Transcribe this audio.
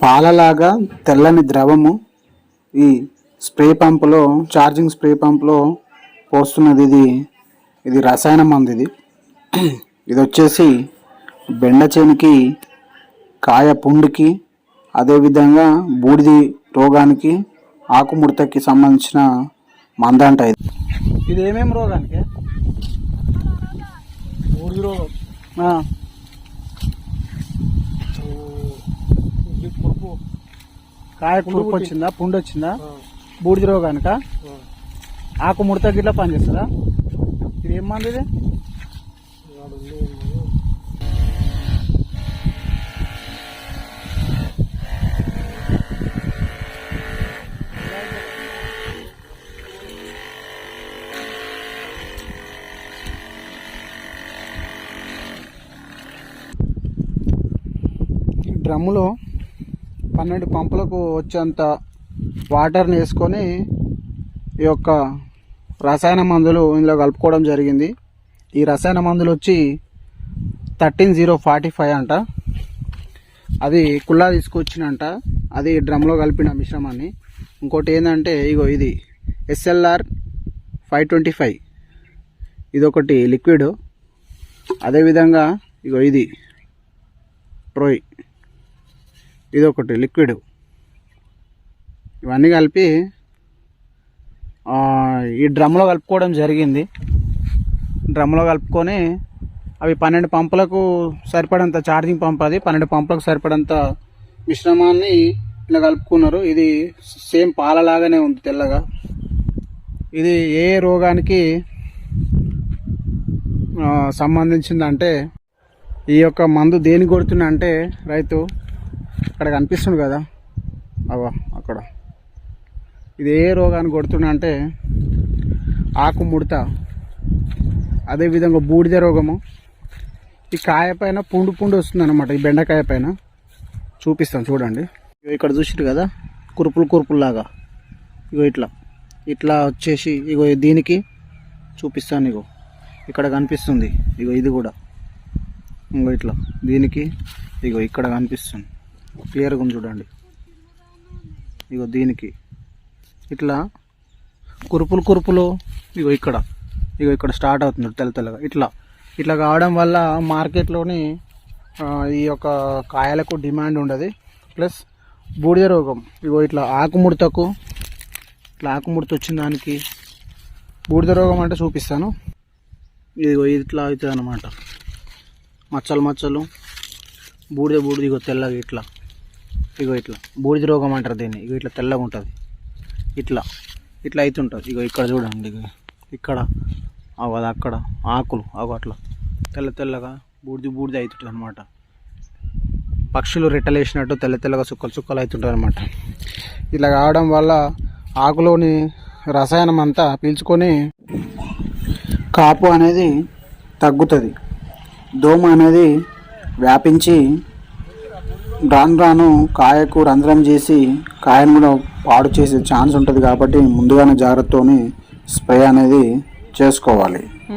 పాలలాగా తెల్లని ద్రవము ఈ స్ప్రే పంపులో ఛార్జింగ్ స్ప్రే పంపులో పోస్తున్నది ఇది. ఇది రసాయన మందు ఇది. ఇది వచ్చేసి బెండ చేనుకి కాయ పుండుకి అదేవిధంగా బూడిది రోగానికి ఆకుముడతకి సంబంధించిన మంద అంట ఇది. ఇది ఏమేమి రోగానికి? బూడిద రోగం కాయ కురుపు వచ్చిందా పుండు వచ్చిందా బూడిద రోగానిక ఆకు ముడత గిట్లా పనిచేస్తుందా ఇది ఏం మంది ఇది? డ్రమ్ములో పన్నెండు పంపులకు వచ్చేంత వాటర్ని వేసుకొని ఈ యొక్క రసాయన మందులు ఇందులో కలుపుకోవడం జరిగింది. ఈ రసాయన మందులు వచ్చి థర్టీన్ జీరో ఫార్టీ ఫైవ్ అంట. అది కుల్లా తీసుకొచ్చినంట. అది డ్రమ్లో కలిపిన మిశ్రమాన్ని. ఇంకోటి ఏంటంటే ఇగో ఇది ఎస్ఎల్ఆర్ ఫైవ్ ట్వంటీ ఫైవ్ ఇది ఒకటి లిక్విడ్ అదేవిధంగా ఇగో ఇది ఇది ఒకటి లిక్విడ్. ఇవన్నీ కలిపి ఈ డ్రమ్లో కలుపుకోవడం జరిగింది. డ్రమ్లో కలుపుకొని అవి పన్నెండు పంపులకు సరిపడంత ఛార్జింగ్ పంప్ అది. పన్నెండు పంపులకు సరిపడంత మిశ్రమాన్ని ఇలా కలుపుకున్నారు. ఇది సేమ్ పాలలాగానే ఉంది తెల్లగా. ఇది ఏ రోగానికి సంబంధించిందంటే ఈ యొక్క మందు దేనికి కొడుతున్నా అంటే రైతు అక్కడ కనిపిస్తుంది కదా. అవా అక్కడ. ఇది ఏ రోగాన్ని కొడుతున్నా అంటే ఆకు ముడత. అదేవిధంగా బూడిద రోగము. ఈ కాయ పైన పుండు పుండు వస్తుంది అనమాట ఈ బెండకాయ పైన. చూపిస్తాను చూడండి. ఇగో ఇక్కడ చూసిరు కదా కురుపులు కురుపుల్లాగా. ఇగో ఇట్లా. ఇట్లా వచ్చేసి ఇగో దీనికి చూపిస్తాను ఇగో. ఇక్కడ కనిపిస్తుంది. ఇగో ఇది కూడా. ఇంకో ఇట్లా. దీనికి ఇగో ఇక్కడ కనిపిస్తుంది. క్లియర్గా ఉంది చూడండి. ఇగో దీనికి. ఇట్లా కురుపులు కురుపులు ఇగో ఇక్కడ. ఇగో ఇక్కడ స్టార్ట్ అవుతుంది తెల్ల తెల్లగా. ఇట్లా. ఇట్లా కావడం వల్ల మార్కెట్లోని ఈ యొక్క కాయలకు డిమాండ్ ఉండదు. ప్లస్ బూడిద రోగం. ఇగో ఇట్లా ఆకుముడతకు ఇట్లా ఆకుముడత వచ్చిన దానికి బూడిద రోగం అంటే చూపిస్తాను. ఇదిగో ఇట్లా అవుతుంది అనమాట మచ్చలు మచ్చలు. బూడిద బూడిద ఇగో తెల్లగా ఇట్లా. ఇగో ఇట్లా. బూడిద రోగం అంటారు దీన్ని. ఇగో ఇట్లా తెల్లగా ఉంటుంది. ఇట్లా. ఇట్లా అవుతుంటుంది ఇగో ఇక్కడ చూడండి. ఇగో ఇక్కడ. అగో అది అక్కడ. ఆకులు. అగో అట్లా. తెల్ల తెల్లగా బూడిద బూడిద అవుతుంటుంది అనమాట పక్షులు రెట్టలేసినట్టు తెల్ల తెల్లగా చుక్కలు చుక్కలు అవుతుంటుంది అనమాట ఇలా కావడం వల్ల ఆకులోని రసాయనం అంతా పీల్చుకొని కాపు అనేది తగ్గుతుంది. దోమ అనేది వ్యాపించి రాను రాను కాయకు రంధ్రం చేసి కాయను కూడా పాడు చేసే ఛాన్స్ ఉంటుంది కాబట్టి ముందుగానే జాగ్రత్తతోని స్ప్రే అనేది చేసుకోవాలి.